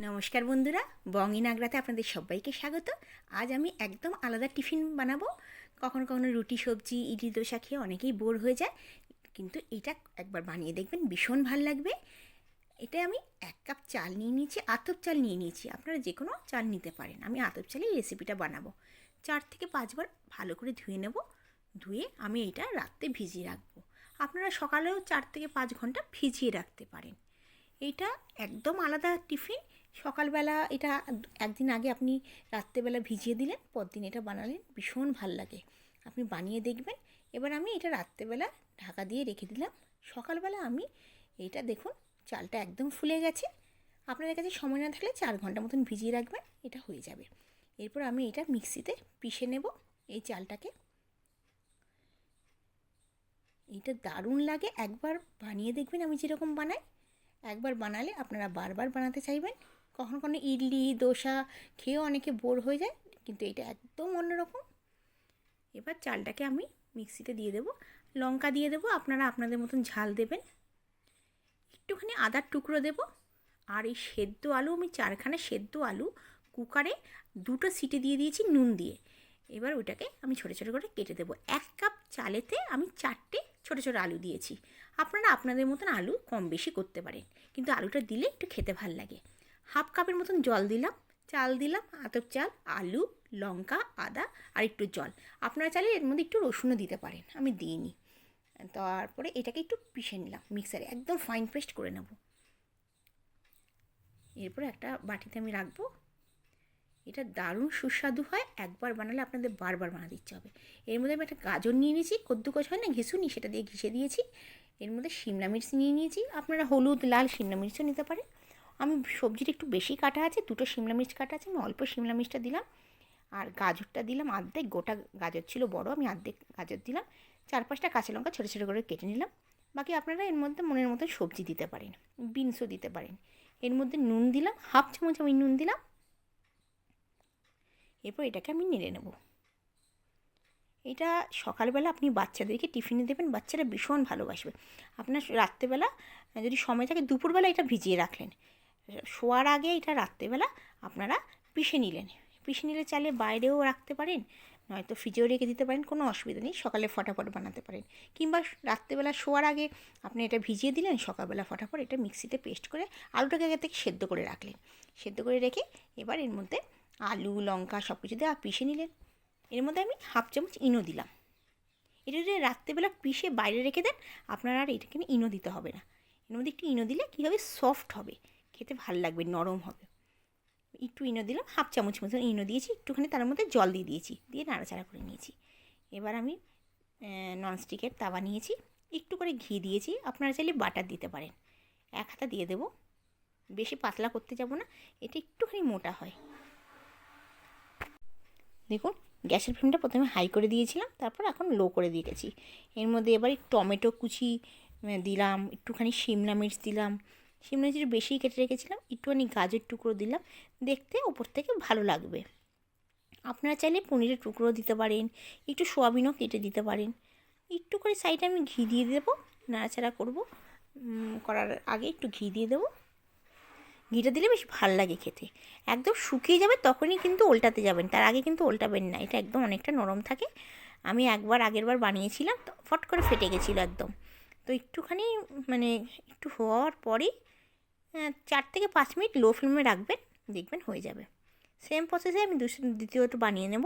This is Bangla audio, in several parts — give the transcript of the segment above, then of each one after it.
নমস্কার বন্ধুরা বঙ্গি নাগরাতে আপনাদের সবাইকে স্বাগত। আজ আমি একদম আলাদা টিফিন বানাবো। কখনো কখনো রুটি, সবজি, ইডলি, দোসা খেয়ে অনেকেই বোর হয়ে যায়। কিন্তু এটা একবার বানিয়ে দেখবেন, ভীষণ ভালো লাগবে। এটা আমি এক কাপ চাল নিয়ে নিয়েছি, আতপ চাল নিয়ে নিয়েছি। আপনারা যে কোনো চাল নিতে পারেন। আমি আতপ চালেই রেসিপিটা বানাবো। চার থেকে পাঁচবার ভালো করে ধুয়ে নেব। ধুয়ে আমি এটা রাত্রে ভিজিয়ে রাখব। আপনারা সকালেও চার থেকে পাঁচ ঘণ্টা ভিজিয়ে রাখতে পারেন। এটা একদম আলাদা টিফিন। সকালবেলা এটা একদিন আগে আপনি রাত্রেবেলা ভিজিয়ে দিলেন, পরদিন এটা বানালেন, ভীষণ ভালো লাগে। আপনি বানিয়ে দেখবেন। এবার আমি এটা রাত্রেবেলা ঢাকা দিয়ে রেখে দিলাম। সকালবেলা আমি এটা দেখুন, চালটা একদম ফুলে গেছে। আপনাদের কাছে সময় না থাকলে চার ঘণ্টা মতন ভিজিয়ে রাখবেন, এটা হয়ে যাবে। এরপর আমি এটা মিক্সিতে পিষে নেব এই চালটাকে। এটা দারুণ লাগে। একবার বানিয়ে দেখবেন আমি যেরকম বানাই। একবার বানালে আপনারা বারবার বানাতে চাইবেন। কখনো কখনো ইডলি, দোসা খেয়েও অনেকে বোর হয়ে যায়, কিন্তু এটা একদম অন্যরকম এবার চালটাকে আমি মিক্সিতে দিয়ে দেবো। লঙ্কা দিয়ে দেবো, আপনারা আপনাদের মতন ঝাল দেবেন। একটুখানি আদার টুকরো দেব। আর এই সেদ্ধ আলু, আমি চারখানা সেদ্ধ আলু কুকারে দুটো সিটি দিয়ে দিয়েছি নুন দিয়ে। এবার ওটাকে আমি ছোটো ছোটো করে কেটে দেবো। এক কাপ চালেতে আমি চারটে ছোটো ছোটো আলু দিয়েছি। আপনারা আপনাদের মতন আলু কম বেশি করতে পারেন, কিন্তু আলুটা দিলে একটু খেতে ভালো লাগে। হাফ কাপের মতন জল দিলাম, চাল দিলাম, আতপ চাল, আলু, লঙ্কা, আদা আর একটু জল। আপনারা চাইলে এর মধ্যে একটু রসুনও দিতে পারেন, আমি দিইনি। তারপরে এটাকে একটু পিষে নিলাম মিক্সারে, একদম ফাইন পেস্ট করে নেব। এরপরে একটা বাটিতে আমি রাখব। এটা দারুণ সুস্বাদু হয়, একবার বানালে আপনাদের বারবার বানাতে ইচ্ছে হবে। এর মধ্যে আমি একটা গাজর নিয়ে নিয়েছি কদ্দুকস হয় না ঘেসুনি সেটা দিয়ে ঘেসে দিয়েছি। এর মধ্যে শিমলা মির্চ নিয়ে নিয়েছি, আপনারা হলুদ, লাল শিমলা মির্চও নিতে পারেন। আমি সবজিটা একটু বেশি কাটা আছে, দুটো শিমলা মির্চ কাটা আছে, আমি অল্প শিমলা মির্চটা দিলাম। আর গাজরটা দিলাম আর্ধেক, গোটা গাজর ছিল বড়, আমি আর্ধেক গাজর দিলাম। চার পাঁচটা কাঁচা লঙ্কা ছোটো ছোটো করে কেটে নিলাম। বাকি আপনারা এর মধ্যে মনের মতো সবজি দিতে পারেন, বিনসও দিতে পারেন। এর মধ্যে নুন দিলাম, হাফ চামচ আমি নুন দিলাম। এরপর এটাকে আমি নেড়ে নেব। এটা সকালবেলা আপনি বাচ্চাদেরকে টিফিনে দেবেন, বাচ্চারা ভীষণ ভালোবাসবে। আপনার রাত্রেবেলা যদি সময় থাকে, দুপুরবেলা এটা ভিজিয়ে রাখলেন। শোয়ার আগে এটা রাত্রেবেলা আপনারা পিষে নিলেন। পিষে নিলে চালে বাইরেও রাখতে পারেন, নয়তো ফ্রিজেও রেখে দিতে পারেন, কোনো অসুবিধা নেই, সকালে ফটাফট বানাতে পারেন। কিংবা রাত্রেবেলা শোয়ার আগে আপনি এটা ভিজিয়ে দিলেন, সকালবেলা ফটাফট এটা মিক্সিতে পেস্ট করে আলুটাকে আগে থেকে সেদ্ধ করে রাখলেন। সেদ্ধ করে রেখে এবার এর মধ্যে আলু, লঙ্কা সব কিছু দিয়ে পিষে নিলেন। এর মধ্যে আমি হাফ চামচ ইনো দিলাম। এটা যদি রাত্রেবেলা পিষে বাইরে রেখে দেন, আপনার আর এটাকে ইনো দিতে হবে না। এর মধ্যে একটু ইনো দিলে কী হবে সফট হবে? খেতে ভালো লাগবে, নরম হবে। একটু ইনো দিলাম, হাফ চামচ মতন ইনো দিয়েছি, একটুখানি তার মধ্যে জল দিয়ে দিয়েছি, দিয়ে নাড়াচাড়া করে নিয়েছি। এবার আমি ননস্টিকের তাওয়া নিয়েছি, একটু করে ঘি দিয়েছি, আপনারা চাইলে বাটার দিতে পারেন। এক হাতা দিয়ে দেবো, বেশি পাতলা করতে যাব না, এটা একটুখানি মোটা হয়। দেখুন, গ্যাসের ফ্লেমটা প্রথমে হাই করে দিয়েছিলাম, তারপর এখন লো করে দিয়ে গেছি। এর মধ্যে এবার টমেটো কুচি দিলাম, একটুখানি শিমলা মির্চ দিলাম শিমলা মির্চ বেশি কেটে রেখেছিলাম একটুখানি গাজর টুকরো দিলাম, দেখতে ওপর থেকে ভালো লাগবে। আপনারা চাইলে পনিরের টুকরো দিতে পারেন, একটু সোয়াবিনও কেটে দিতে পারেন। একটু করে সাইডে আমি ঘি দিয়ে দেবো, নাড়াচাড়া করব। করার আগে একটু ঘি দিয়ে দেবো। ঘিটা দিলে বেশ ভালো লাগে খেতে। একদম শুকিয়ে যাবে তখনই কিন্তু ওল্টাতে যাবেন, তার আগে কিন্তু ওল্টাবেন না, এটা একদম অনেকটা নরম থাকে। আমি একবার আগের বার বানিয়েছিলাম, তো ফট করে ফেটে গেছিল একদম। তো একটুখানি মানে একটু হওয়ার পরেই চার থেকে পাঁচ মিনিট লো ফ্লেমে রাখবেন, দেখবেন হয়ে যাবে। সেম প্রসেসে আমি দ্বিতীয়ত বানিয়ে নেব।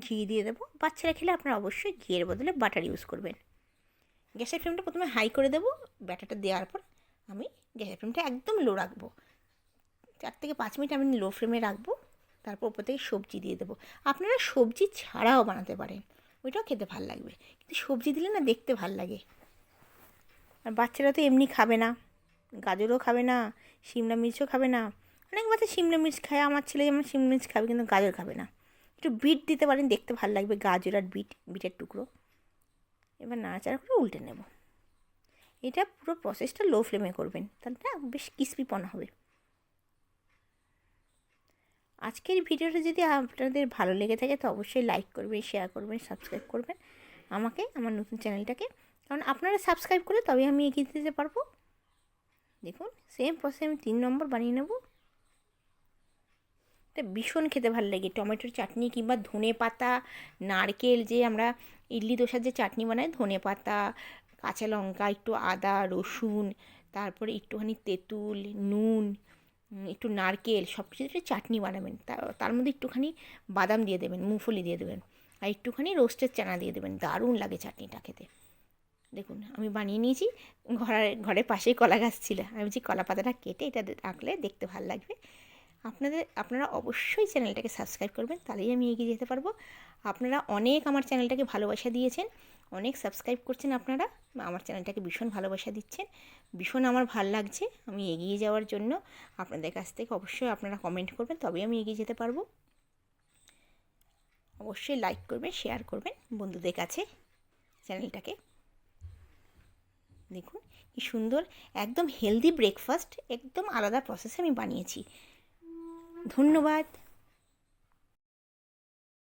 ঘি দিয়ে দেবো। বাচ্চারা খেলে আপনারা অবশ্যই ঘিয়ের বদলে বাটার ইউজ করবেন। গ্যাসের ফ্লেমটা প্রথমে হাই করে দেবো। ব্যাটারটা দেওয়ার পর আমি গ্যাসের ফ্লেমটা একদম লো রাখব। চার থেকে পাঁচ মিনিট আমি লো ফ্লেমে রাখব। তারপর ওপর থেকে সবজি দিয়ে দেবো। আপনারা সবজি ছাড়াও বানাতে পারেন। ওইটাও খেতে ভালো লাগবে। কিন্তু সবজি দিলে না দেখতে ভালো লাগে। আর বাচ্চারা তো এমনি খাবে না। গাজরও খাবে না, শিমলা মির্চও খাবে না। অনেক বাচ্চা শিমলা মির্চ খায়, আমার ছেলে যেমন শিমলা মির্চ খাবে কিন্তু গাজর খাবে না। একটু বিট দিতে পারেন, দেখতে ভালো লাগবে গাজর আর বিট, বিটের টুকরো। এবার নাড়াচাড়া করে উল্টে নেব। এটা পুরো প্রসেসটা লো ফ্লেমে করবেন, তাহলে না বেশ ক্রিসপিপনা হবে। আজকের ভিডিওটা যদি আপনাদের ভালো লেগে থাকে, তো অবশ্যই লাইক করবেন শেয়ার করবেন সাবস্ক্রাইব করবেন আমাকে, আমার নতুন চ্যানেলটাকে কারণ আপনারা সাবস্ক্রাইব করলে তবে আমি এগিয়ে দিতে পারব। দেখুন সেম প্রসেস আমি তিন নম্বর বানিয়ে নেব। এটা ভীষণ খেতে ভালো লাগে। টমেটোর চাটনি কিংবা ধনে পাতা, নারকেল যে আমরা ইডলি দোসার যে চাটনি বানাই, ধনে পাতা, কাঁচা লঙ্কা, একটু আদা, রসুন, তারপরে একটুখানি তেঁতুল, নুন একটু নারকেল সব কিছু দিয়ে চাটনি বানাবেন। তার মধ্যে একটুখানি বাদাম দিয়ে দেবেন, মুগফলি দিয়ে দেবেন, আর একটুখানি রোস্টেড চানা দিয়ে দেবেন। দারুণ লাগে চাটনিটা খেতে। দেখুন, আমি বানিয়ে নিয়েছি। ঘরের ঘরের পাশেই কলা গাছ ছিল। আমি বলছি, কলা পাতাটা কেটে এটা রাখলে দেখতে ভালো লাগবে। আপনাদের, আপনারা অবশ্যই চ্যানেলটাকে সাবস্ক্রাইব করবেন, তাহলেই আমি এগিয়ে যেতে পারব। আপনারা অনেক আমার চ্যানেলটাকে ভালোবাসা দিয়েছেন, অনেক সাবস্ক্রাইব করছেন আপনারা, আমার চ্যানেলটাকে ভীষণ ভালোবাসা দিচ্ছেন, ভীষণ আমার ভালো লাগছে আমি এগিয়ে যাওয়ার জন্য। আপনাদের কাছ থেকে অবশ্যই আপনারা কমেন্ট করবেন, তবেই আমি এগিয়ে যেতে পারব। অবশ্যই লাইক করবেন, শেয়ার করবেন বন্ধুদের কাছে চ্যানেলটাকে। দেখুন কি সুন্দর একদম হেলদি ব্রেকফাস্ট একদম আলাদা প্রসেসে আমি বানিয়েছি। ধন্যবাদ।